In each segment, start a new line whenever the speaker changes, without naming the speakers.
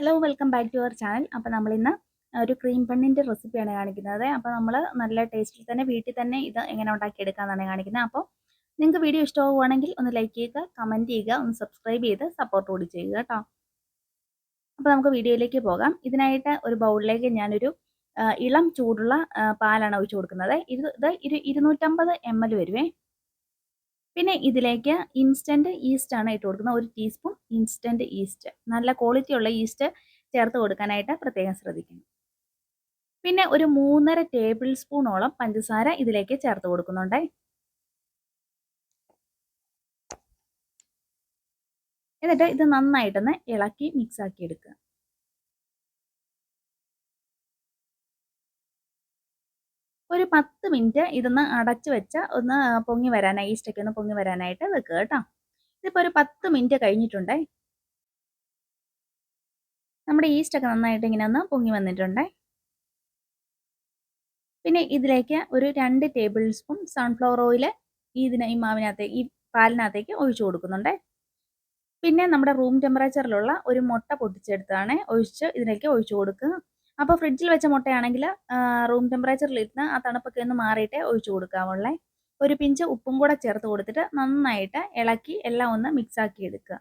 Hello welcome back to our channel അപ്പോൾ നമ്മളിന്ന് ഒരു ക്രീം പണ്ണിന്റെ റെസിപ്പിയാണ് കാണിക്കുന്നത്. അപ്പോൾ നമ്മൾ നല്ല ടേസ്റ്റിൽ തന്നെ വീട്ടിൽ തന്നെ ഇത് എങ്ങനെ ഉണ്ടാക്കിയെടുക്കാമെന്നാണ് കാണിക്കുന്നത്. അപ്പോൾ നിങ്ങൾക്ക് വീഡിയോ ഇഷ്ടമാവുകയാണെങ്കിൽ ഒന്ന് ലൈക്ക് ചെയ്യുക കമന്റ് ചെയ്യുക ഒന്ന് സബ്സ്ക്രൈബ് ചെയ്ത് സപ്പോർട്ട് കൂടി ചെയ്യുക കേട്ടോ. അപ്പോൾ നമുക്ക് വീഡിയോയിലേക്ക് പോകാം. ഇതിനായിട്ട് ഒരു ബൗളിലേക്ക് ഞാനൊരു ഇളം ചൂടുള്ള പാലാണ് ഒഴിച്ചു കൊടുക്കുന്നത്. ഇത് ഇത് ഇരു ഇരുന്നൂറ്റമ്പത് എം എൽ വരുവേ. പിന്നെ ഇതിലേക്ക് ഇൻസ്റ്റന്റ് ഈസ്റ്റ് ആണ് ഇട്ട് കൊടുക്കുന്നത്. ഒരു ടീസ്പൂൺ ഇൻസ്റ്റന്റ് ഈസ്റ്റ് നല്ല ക്വാളിറ്റി ഉള്ള ഈസ്റ്റ് ചേർത്ത് കൊടുക്കാനായിട്ട് പ്രത്യേകം ശ്രദ്ധിക്കണം. പിന്നെ ഒരു മൂന്നര ടേബിൾ സ്പൂണോളം പഞ്ചസാര ഇതിലേക്ക് ചേർത്ത് കൊടുക്കുന്നുണ്ട്. എന്നിട്ട് ഇത് നന്നായിട്ടൊന്ന് ഇളക്കി മിക്സാക്കി എടുക്കുക. ഒരു പത്ത് മിനിറ്റ് ഇതൊന്ന് അടച്ചു വെച്ച ഒന്ന് പൊങ്ങി വരാനായി ഈസ്റ്റൊക്കെ ഒന്ന് പൊങ്ങി വരാനായിട്ട് വെക്കുക കേട്ടോ. ഇതിപ്പോൾ ഒരു പത്ത് മിനിറ്റ് കഴിഞ്ഞിട്ടുണ്ടേ. നമ്മുടെ ഈസ്റ്റൊക്കെ നന്നായിട്ട് ഇങ്ങനെ ഒന്ന് പൊങ്ങി വന്നിട്ടുണ്ടേ. പിന്നെ ഇതിലേക്ക് ഒരു രണ്ട് ടേബിൾ സ്പൂൺ സൺഫ്ലവർ ഓയിൽ ഇതിന് ഈ മാവിനകത്ത് ഈ പാലിനകത്തേക്ക് ഒഴിച്ചു കൊടുക്കുന്നുണ്ടേ. പിന്നെ നമ്മുടെ റൂം ടെമ്പറേച്ചറിലുള്ള ഒരു മുട്ട പൊട്ടിച്ചെടുത്താണ് ഒഴിച്ച് ഇതിലേക്ക് ഒഴിച്ചു കൊടുക്കുക. അപ്പോൾ ഫ്രിഡ്ജിൽ വെച്ച മുട്ടയാണെങ്കിൽ റൂം ടെമ്പറേച്ചറിൽ ഇരുന്ന് ആ തണുപ്പൊക്കെ ഒന്ന് മാറിയിട്ട് ഒഴിച്ചു കൊടുക്കാവുള്ളേ ഒരു പിഞ്ച് ഉപ്പും കൂടെ ചേർത്ത് കൊടുത്തിട്ട് നന്നായിട്ട് ഇളക്കി എല്ലാം ഒന്ന് മിക്സ് ആക്കി എടുക്കുക.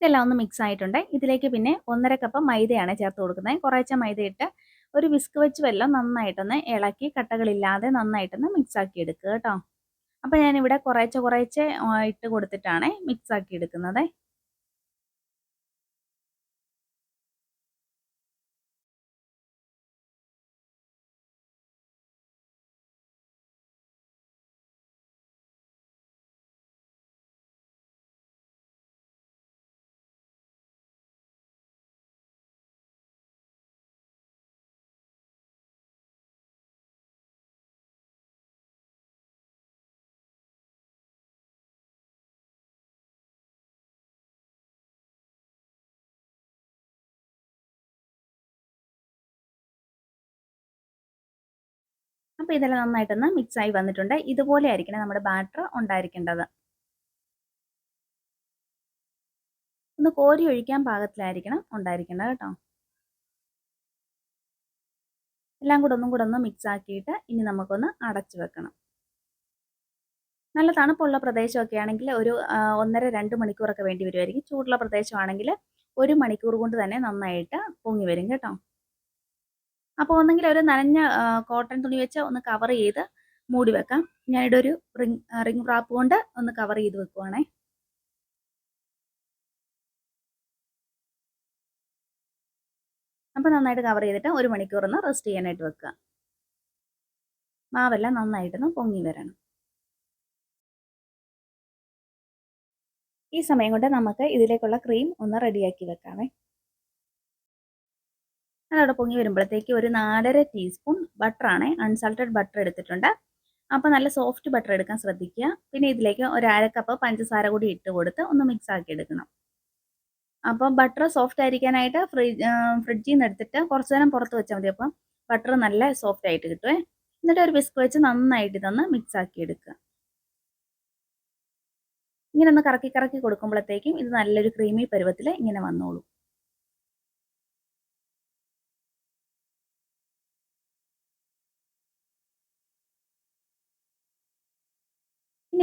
ഇതെല്ലാം ഒന്ന് മിക്സ് ആയിട്ടുണ്ട്. ഇതിലേക്ക് പിന്നെ ഒന്നര കപ്പ് മൈദയാണ് ചേർത്ത് കൊടുക്കുന്നത്. കുറേശ്ശെ മൈദ ഇട്ട് ഒരു വിസ്ക് വെച്ച് വെല്ലം നന്നായിട്ടൊന്ന് ഇളക്കി കട്ടകളില്ലാതെ നന്നായിട്ടൊന്ന് മിക്സ് ആക്കി എടുക്കുക കേട്ടോ. അപ്പോൾ ഞാനിവിടെ കുറേശ്ശെ കുറേശ്ശെ ഇട്ട് കൊടുത്തിട്ടാണ് മിക്സ് ആക്കി എടുക്കുന്നത്. അപ്പോൾ ഇതെല്ലാം നന്നായിട്ടൊന്ന് മിക്സ് ആയി വന്നിട്ടുണ്ട്. ഇതുപോലെ ആയിരിക്കണം നമ്മുടെ ബാറ്റർ ഉണ്ടായിരിക്കേണ്ടത്. ഒന്ന് കോരി ഒഴിക്കാൻ പാകത്തിലായിരിക്കണം ഉണ്ടായിരിക്കേണ്ടത് കേട്ടോ. എല്ലാം കൂടെ ഒന്നും കൂടെ ഒന്ന് മിക്സ് ആക്കിയിട്ട് ഇനി നമുക്കൊന്ന് അടച്ചു വെക്കണം. നല്ല തണുപ്പുള്ള പ്രദേശമൊക്കെ ആണെങ്കിൽ ഒരു ഒന്നര രണ്ട് മണിക്കൂറൊക്കെ വേണ്ടി വരുമായിരിക്കും ചൂടുള്ള പ്രദേശമാണെങ്കിൽ ഒരു മണിക്കൂർ കൊണ്ട് തന്നെ നന്നായിട്ട് പൊങ്ങി വരും കേട്ടോ. അപ്പോൾ ഒന്നെങ്കിൽ ഒരു നനഞ്ഞ കോട്ടൺ തുണി വെച്ച് ഒന്ന് കവർ ചെയ്ത് മൂടി വെക്കാം. ഞാനിവിടെ ഒരു റിങ് റിങ് റാപ്പ് കൊണ്ട് ഒന്ന് കവർ ചെയ്ത് വെക്കുവാണേ. അപ്പോൾ നന്നായിട്ട് കവർ ചെയ്തിട്ട് ഒരു മണിക്കൂർ ഒന്ന് റെസ്റ്റ് ചെയ്യാനായിട്ട് വെക്കുക. മാവെല്ലാം നന്നായിട്ടൊന്ന് പൊങ്ങി വരണം. ഈ സമയം കൊണ്ട് നമുക്ക് ഇതിലേക്കുള്ള ക്രീം ഒന്ന് റെഡിയാക്കി വെക്കാമേ. അതവിടെ പൊങ്ങി വരുമ്പോഴത്തേക്ക് ഒരു നാലര ടീസ്പൂൺ ബട്ടറാണ് അൺസാൾട്ടഡ് ബട്ടർ എടുത്തിട്ടുണ്ട്. അപ്പോൾ നല്ല സോഫ്റ്റ് ബട്ടർ എടുക്കാൻ ശ്രദ്ധിക്കുക. പിന്നെ ഇതിലേക്ക് ഒരു അര കപ്പ് പഞ്ചസാര കൂടി ഇട്ട് കൊടുത്ത് ഒന്ന് മിക്സ് ആക്കി എടുക്കണം. അപ്പോൾ ബട്ടർ സോഫ്റ്റ് ആയിരിക്കാനായിട്ട് ഫ്രിഡ്ജ് ഫ്രിഡ്ജിൽ നിന്ന് എടുത്തിട്ട് കുറച്ച് നേരം പുറത്ത് വെച്ചാൽ മതി. അപ്പം ബട്ടർ നല്ല സോഫ്റ്റ് ആയിട്ട് കിട്ടുമേ എന്നിട്ട് ഒരു ബിസ്ക് വെച്ച് നന്നായിട്ട് ഇതൊന്ന് മിക്സ് ആക്കി എടുക്കുക. ഇങ്ങനെ ഒന്ന് കറക്കി കറക്കി കൊടുക്കുമ്പോഴത്തേക്കും ഇത് നല്ലൊരു ക്രീമി പരുവത്തിൽ ഇങ്ങനെ വന്നോളൂ.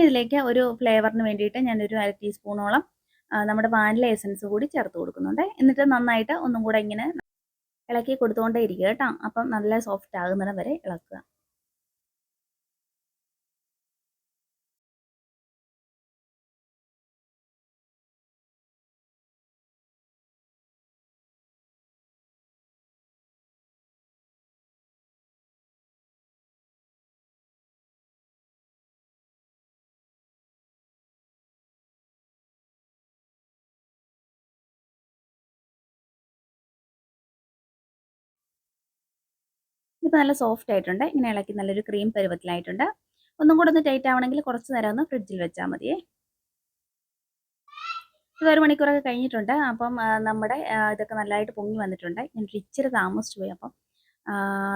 ഇതിലേക്ക് ഒരു ഫ്ലേവറിന് വേണ്ടിയിട്ട് ഞാനൊരു അര ടീസ്പൂണോളം നമ്മുടെ വാനില എസൻസ് കൂടി ചേർത്ത് കൊടുക്കുന്നുണ്ട്. എന്നിട്ട് നന്നായിട്ട് ഒന്നും കൂടെ ഇങ്ങനെ ഇളക്കി കൊടുത്തുകൊണ്ടേ ഇരിക്കുക കേട്ടോ. അപ്പം നല്ല സോഫ്റ്റ് ആകുന്നിടം വരെ ഇളക്കുക. ഇതിപ്പോൾ നല്ല സോഫ്റ്റ് ആയിട്ടുണ്ട്. ഇങ്ങനെ ഇളക്കി നല്ലൊരു ക്രീം പരുവത്തിലായിട്ടുണ്ട്. ഒന്നും കൂടെ ഒന്ന് ടൈറ്റ് ആവണമെങ്കിൽ കുറച്ച് നേരം ഒന്ന് ഫ്രിഡ്ജിൽ വെച്ചാൽ മതിയേ. ഇത് ഒരു മണിക്കൂറൊക്കെ കഴിഞ്ഞിട്ടുണ്ട്. അപ്പം നമ്മുടെ ഇതൊക്കെ നല്ലതായിട്ട് പൊങ്ങി വന്നിട്ടുണ്ട്. ഞാൻ ഇച്ചിരി താമസിച്ചു പോയി അപ്പം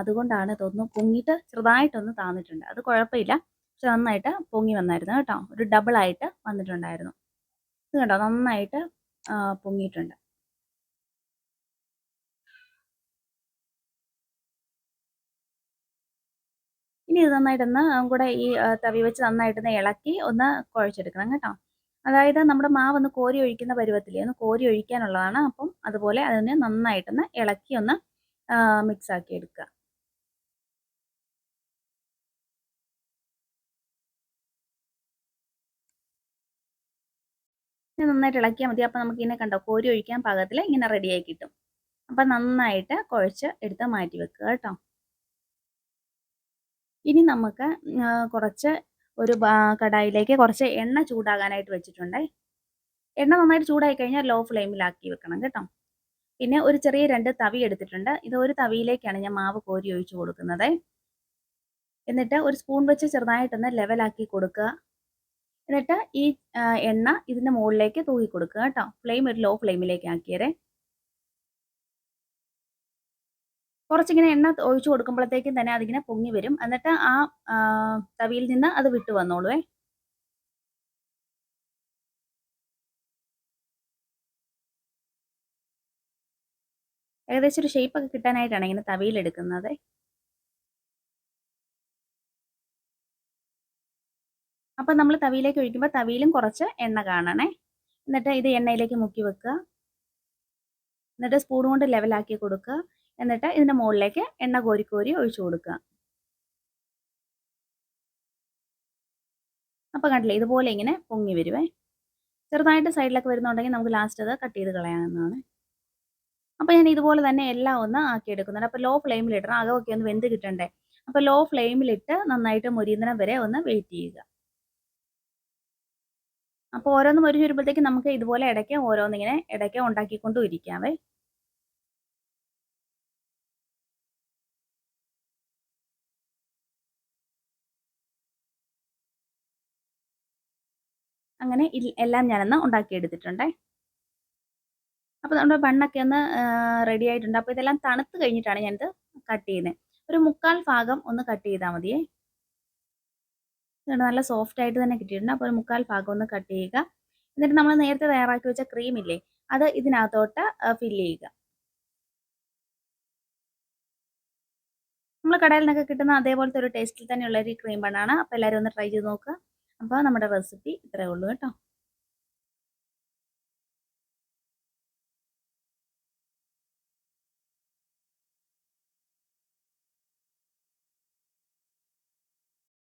അതുകൊണ്ടാണ് തോന്നുന്നു പൊങ്ങിയിട്ട് ചെറുതായിട്ടൊന്ന് താന്നിട്ടുണ്ട്. അത് കുഴപ്പമില്ല. പക്ഷെ നന്നായിട്ട് പൊങ്ങി വന്നായിരുന്നു കേട്ടോ. ഒരു ഡബിളായിട്ട് വന്നിട്ടുണ്ടായിരുന്നു. ഇത് കണ്ടോ? നന്നായിട്ട് പൊങ്ങിയിട്ടുണ്ട്. ഇനി ഇത് നന്നായിട്ടൊന്ന് കൂടെ ഈ തവി വെച്ച് നന്നായിട്ടൊന്ന് ഇളക്കി ഒന്ന് കുഴച്ചെടുക്കണം കേട്ടോ. അതായത് നമ്മുടെ മാവ് ഒന്ന് കോരി ഒഴിക്കുന്ന പരുവത്തിൽ ഒന്ന് കോരി ഒഴിക്കാനുള്ളതാണ്. അപ്പം അതുപോലെ അതിന് നന്നായിട്ടൊന്ന് ഇളക്കി ഒന്ന് മിക്സ് ആക്കി എടുക്കുക. നന്നായിട്ട് ഇളക്കിയാൽ മതി. അപ്പം നമുക്ക് ഇങ്ങനെ കണ്ടോ കോരി ഒഴിക്കാൻ പാകത്തിൽ ഇങ്ങനെ റെഡിയായി കിട്ടും. അപ്പം നന്നായിട്ട് കുഴച്ച് എടുത്ത് മാറ്റി വെക്കുക കേട്ടോ. ഇനി നമുക്ക് കുറച്ച് ഒരു കടായിലേക്ക് കുറച്ച് എണ്ണ ചൂടാകാനായിട്ട് വെച്ചിട്ടുണ്ട്. എണ്ണ നന്നായിട്ട് ചൂടായി കഴിഞ്ഞാൽ ലോ ഫ്ലെയിമിലാക്കി വെക്കണം കേട്ടോ. പിന്നെ ഒരു ചെറിയ രണ്ട് തവി എടുത്തിട്ടുണ്ട്. ഇത് ഒരു തവിയിലേക്കാണ് ഞാൻ മാവ് കോരി ഒഴിച്ചു കൊടുക്കുന്നത്. എന്നിട്ട് ഒരു സ്പൂൺ വെച്ച് ചെറുതായിട്ടൊന്ന് ലെവലാക്കി കൊടുക്കുക. എന്നിട്ട് ഈ എണ്ണ ഇതിന്റെ മുകളിലേക്ക് തൂക്കി കൊടുക്കുക കേട്ടോ. ഫ്ലെയിം ഒരു ലോ ഫ്ലെയിമിലേക്ക് ആക്കിയതേ. കുറച്ചിങ്ങനെ എണ്ണ ഒഴിച്ചു കൊടുക്കുമ്പോഴത്തേക്കും തന്നെ അതിങ്ങനെ പൊങ്ങി വരും. എന്നിട്ട് ആ തവിയിൽ നിന്ന് അത് വിട്ടു വന്നോളുവേ ഏകദേശം ഒരു ഷേപ്പ് ഒക്കെ കിട്ടാനായിട്ടാണ് ഇങ്ങനെ തവിയിൽ എടുക്കുന്നത്. അപ്പം നമ്മൾ തവിയിലേക്ക് ഒഴിക്കുമ്പോൾ തവിയിലും കുറച്ച് എണ്ണ കാണണേ. എന്നിട്ട് ഇത് എണ്ണയിലേക്ക് മുക്കി വെക്കുക. എന്നിട്ട് സ്പൂൺ കൊണ്ട് ലെവലാക്കി കൊടുക്കുക. എന്നിട്ട് ഇതിന്റെ മുകളിലേക്ക് എണ്ണ കോരി കോരി ഒഴിച്ചു കൊടുക്കുക. അപ്പോൾ കണ്ടില്ലേ ഇതുപോലെ ഇങ്ങനെ പൊങ്ങി വരുവേ. ചെറുതായിട്ട് സൈഡിലൊക്കെ വരുന്നുണ്ടെങ്കിൽ നമുക്ക് ലാസ്റ്റ് അത് കട്ട് ചെയ്ത് കളയാവുന്നതാണ്. അപ്പോൾ ഞാൻ ഇതുപോലെ തന്നെ എല്ലാം ഒന്ന് ആക്കി എടുക്കുന്നുണ്ട് അപ്പോൾ ലോ ഫ്ലെയിമിൽ ഇടണം. അകമൊക്കെ ഒന്ന് വെന്ത് കിട്ടണ്ടേ. അപ്പോൾ ലോ ഫ്ലെയിമിലിട്ട് നന്നായിട്ട് മുരിയുന്നതിന് വരെ ഒന്ന് വെയിറ്റ് ചെയ്യുക. അപ്പോൾ ഓരോന്നും ഒരു വരുമ്പോഴത്തേക്ക് നമുക്ക് ഇതുപോലെ ഇടയ്ക്ക് ഓരോന്നിങ്ങനെ ഇടയ്ക്ക് ഉണ്ടാക്കിക്കൊണ്ടും ഇരിക്കാവേ അങ്ങനെ എല്ലാം ഞാനൊന്ന് ഉണ്ടാക്കിയെടുത്തിട്ടുണ്ടേ. അപ്പോൾ നമ്മുടെ ബണ്ണൊക്കെ ഒന്ന് റെഡി ആയിട്ടുണ്ട്. അപ്പോൾ ഇതെല്ലാം തണുത്ത് കഴിഞ്ഞിട്ടാണ് ഞാനിത് കട്ട് ചെയ്യുന്നത് ഒരു മുക്കാൽ ഭാഗം ഒന്ന് കട്ട് ചെയ്താൽ മതിയേ. നല്ല സോഫ്റ്റ് ആയിട്ട് തന്നെ കിട്ടിയിട്ടുണ്ട്. അപ്പോൾ ഒരു മുക്കാൽ ഭാഗം ഒന്ന് കട്ട് ചെയ്യുക. എന്നിട്ട് നമ്മൾ നേരത്തെ തയ്യാറാക്കി വെച്ച ക്രീം ഇല്ലേ അത് ഇതിനകത്തോട്ട് ഫില്ല് ചെയ്യുക. നമ്മൾ കടയിൽ നിന്നൊക്കെ കിട്ടുന്ന അതേപോലത്തെ ഒരു ടേസ്റ്റിൽ തന്നെയുള്ള ഒരു ക്രീം ബണ്ണാണ് അപ്പോൾ എല്ലാവരും ഒന്ന് ട്രൈ ചെയ്ത് നോക്കുക. അപ്പോൾ നമ്മുടെ റെസിപ്പി ഇത്രയേ ഉള്ളൂ കേട്ടോ.